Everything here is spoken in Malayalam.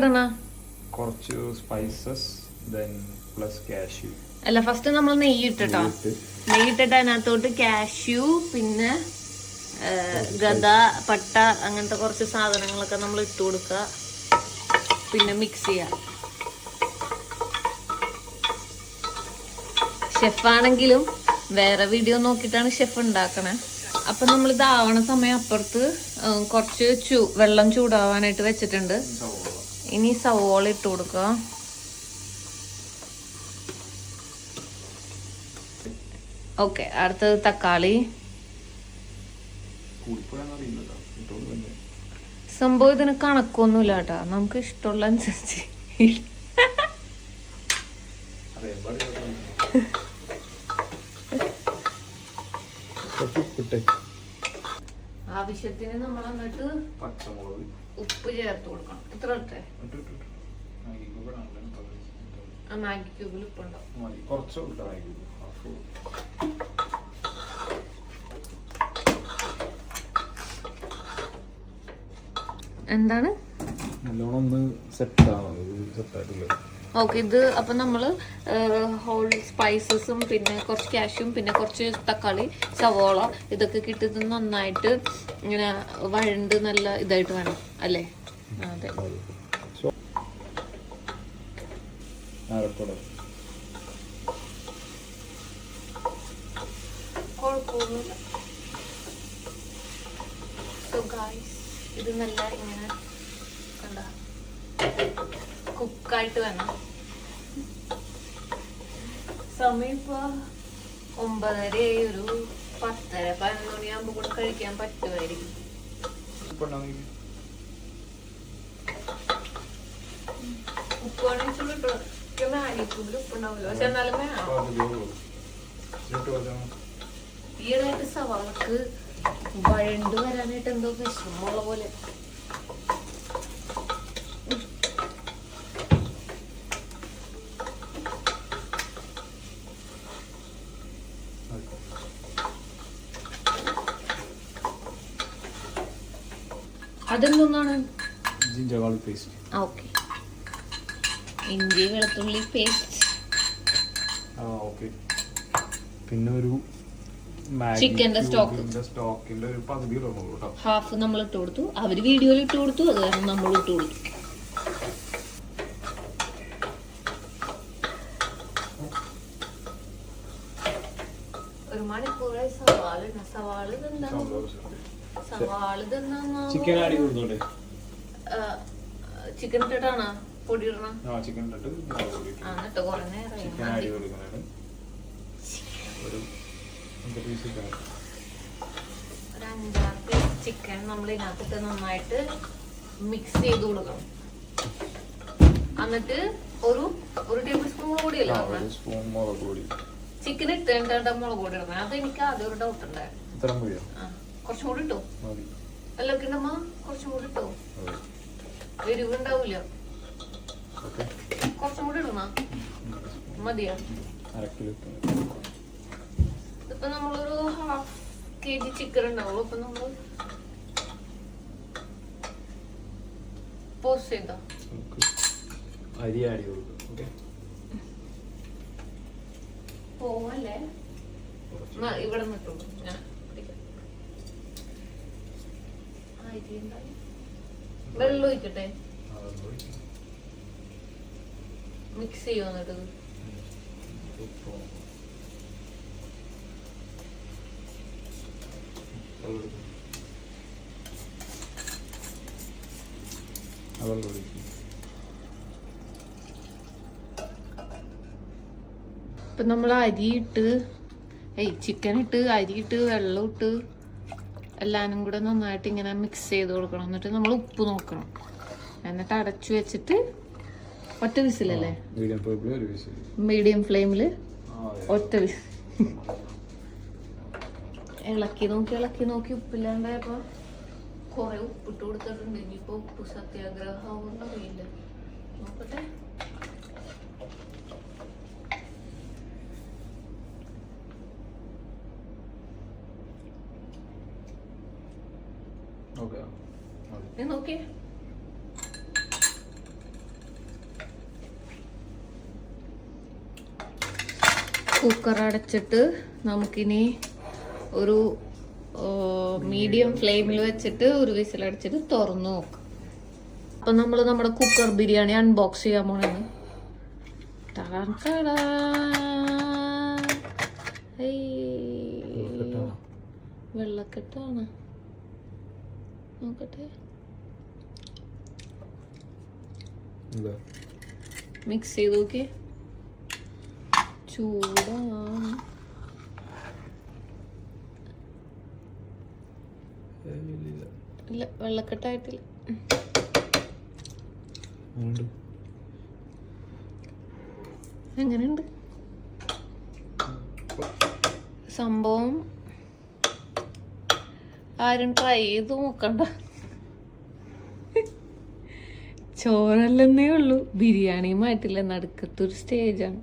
ഇടണ കുറച്ച് സ്പൈസസ് ദെൻ പ്ലസ് കാഷ്യൂ അല്ല ഫസ്റ്റ് നമ്മൾ നെയ്യ് ഇട്ടിട്ടോ? നെയ്യ് ഇട്ടിട്ട് അതിനകത്തോട്ട് കാഷ്യൂ പിന്നെ ഗത പട്ട അങ്ങനത്തെ കുറച്ച് സാധനങ്ങളൊക്കെ നമ്മൾ ഇട്ട് കൊടുക്കുക. പിന്നെ മിക്സ് ചെയ്യുക. ഷെഫാണെങ്കിലും വേറെ വീഡിയോ നോക്കിയിട്ടാണ് ഷെഫ് ഉണ്ടാക്കണേ. അപ്പൊ നമ്മൾ ഇതാവണ സമയം അപ്പുറത്ത് കുറച്ച് ചൂ വെള്ളം ചൂടാവാനായിട്ട് വെച്ചിട്ടുണ്ട്. ഇനി സവോള ഇട്ട് കൊടുക്കുക. ഓക്കെ അടുത്തത് തക്കാളി. സംഭവം ഇതിന് കണക്കൊന്നുമില്ല കേട്ടാ. നമുക്ക് ഇഷ്ടമുള്ള അനുസരിച്ച് ആവശ്യത്തിന് നമ്മൾ എന്നിട്ട് പച്ചമുളക്. ഉപ്പ് ചേർത്ത് കൊടുക്കണം. ഇത്ര ഇട്ടേ? ആ മാഗി ക്യൂബിൽ ഉപ്പുണ്ടാവും കുറച്ച് എന്താണ്? നല്ലോണം ഒന്ന് സെറ്റ് ആവണം. സെറ്റ് ആയിട്ടില്ല? ഓക്കെ ഇത് അപ്പം നമ്മൾ ഹോൾ സ്പൈസസും പിന്നെ കുറച്ച് കാഷ്യും പിന്നെ കുറച്ച് തക്കാളി സവോള ഇതൊക്കെ കിട്ടിയത് നന്നായിട്ട് ഇങ്ങനെ വഴണ്ട് നല്ല ഇതായിട്ട് വേണം അല്ലേ? അതെ. സോ ആരപ്പടം കുഴപ്പമൊന്നുമില്ല സോ ഗായ്സ് ഇത് നല്ല ഇങ്ങനെ കണ്ട? കുക്കായിട്ട് വേണം. സമയം ഇപ്പൊ ഒമ്പതരയായി. ഒരു പത്തര പതിനൊന്ന് മണിയാകുമ്പോ കൂടെ കഴിക്കാൻ പറ്റുമായിരിക്കും. ഉപ്പുണ്ടാണെങ്കിൽ ഉപ്പ് വേണമെങ്കിൽ ഇട്ടോ മാഗിക്കൂടിൽ ഉപ്പുണ്ടാവില്ല പക്ഷെ എന്നാലും വേണം. ഈയിടെയായിട്ട് സവാളക്ക് വഴണ്ട് വരാനായിട്ട് എന്തോ വിഷമമുള്ള പോലെ. അതെന്താണ് ജിഞ്ചർ ഗാർലിക് പേസ്റ്റ് ഓക്കെ ഇഞ്ചി വെളുത്തുള്ളി പേസ്റ്റ് ആ ഓക്കെ പിന്നെ ഒരു ചിക്കന്റെ സ്റ്റോക്ക് സ്റ്റോക്കിന്റെ ഒരു പകുതി ഹാഫ് നമ്മൾ ഇട്ട് കൊടുത്തു. അവർ വീഡിയോയിൽ ഇട്ട് കൊടുത്തു. അത് കാരണം നമ്മൾ ഇട്ട് കൊടുത്തു ഒരു മണിക്കൂറായി സവാള ചിക്കൻ ആഡ് ചെയ്ത് കൊടുത്തോട്ടെ? ചിക്കൻ ഇട്ടിട്ടാണോ പൊടി ഇടണം? ആ ചിക്കൻ ഇട്ടിട്ട് എന്നിട്ട് കുറെ ചിക്കൻ ആഡ് കൊടുക്കണം ഒരു പീസ് ചിക്കൻ ഒരു അഞ്ചാറ് പീസ് ചിക്കൻ നമ്മൾ ഇതിനകത്തിട്ട് നന്നായിട്ട് മിക്സ് ചെയ്ത് കൊടുക്കണം. എന്നിട്ട് ഒരു ഒരു ടേബിൾ സ്പൂൺ കൂടി ഒരു സ്പൂൺ മുളക് പൊടി. ചിക്കൻ ഇട്ടേണ്ട മുളക് പൊടി ഇടണം. അത് എനിക്ക് ആദ്യം ഒരു ഡൗട്ട് ഉണ്ടായിരുന്നു. കുറച്ചും കൂടി ഇട്ടോ. അല്ല കിണ്ടമ്മ കുറച്ചും കൂടി ഇട്ടോ. എരിവ് ഉണ്ടാവില്ല കുറച്ചും കൂടി ഇടണ മതിയോ. ഇപ്പൊ നമ്മളൊരു ഹാഫ് കെ ജി ചിക്കൻ ഉണ്ടാവുള്ളൂ. അപ്പൊ നമ്മൾ പോസ്റ്റ് ചെയ്തോ? അരി ആടി ചെയ്ത് ഓക്കെ. പോവല്ലേ? ഇവിടെ നിട്ടു ഞാൻ? വെള്ളം ഒഴിക്കട്ടെ? മിക്സ് ചെയ്യുന്നിട്ട് ഇപ്പൊ നമ്മൾ അരിയിട്ട് ഇട്ട് ഏയ് ചിക്കൻ ഇട്ട് അരിയിട്ട് ഇട്ട് വെള്ളം ഇട്ട് എല്ലാനും കൂടെ നന്നായിട്ട് ഇങ്ങനെ മിക്സ് ചെയ്ത് കൊടുക്കണം. എന്നിട്ട് നമ്മൾ ഉപ്പ് നോക്കണം. എന്നിട്ട് അടച്ചു വെച്ചിട്ട് ഒറ്റ വിസിലല്ലേ? മീഡിയം ഫ്ലെയിമിൽ ഒറ്റ വിസിൽ ഇളക്കി നോക്കി ഇളക്കി നോക്കി ഉപ്പില്ലാണ്ടായപ്പോ കൊറേ ഉപ്പിട്ട് കൊടുത്തിട്ടുണ്ട്. ഇനിയിപ്പോ ഉപ്പ് സത്യാഗ്രഹം അറിയില്ല. നോക്കട്ടെ. നോക്കിയേ കുക്കർ അടച്ചിട്ട് നമുക്കിനി ഒരു മീഡിയം ഫ്ലെയിമിൽ വെച്ചിട്ട് ഒരു വിസിലടിച്ചിട്ട് തുറന്നു നോക്കാം. അപ്പം നമ്മൾ നമ്മുടെ കുക്കർ ബിരിയാണി അൺബോക്സ് ചെയ്യാൻ പോണെന്ന്. വെള്ളക്കെട്ടാണ്. നോക്കട്ടെ. മിക്സ് ചെയ്ത് നോക്കി ചൂടാണ്. ഇല്ല, വെള്ളക്കെട്ടായിട്ടില്ല. എങ്ങനെയുണ്ട്? സംഭവം ആരും ട്രൈ ചെയ്ത് നോക്കണ്ട. ചോറല്ലെന്നേ ഉള്ളൂ. മാറ്റില്ല നടുക്കത്തൊരു സ്റ്റേജാണ്.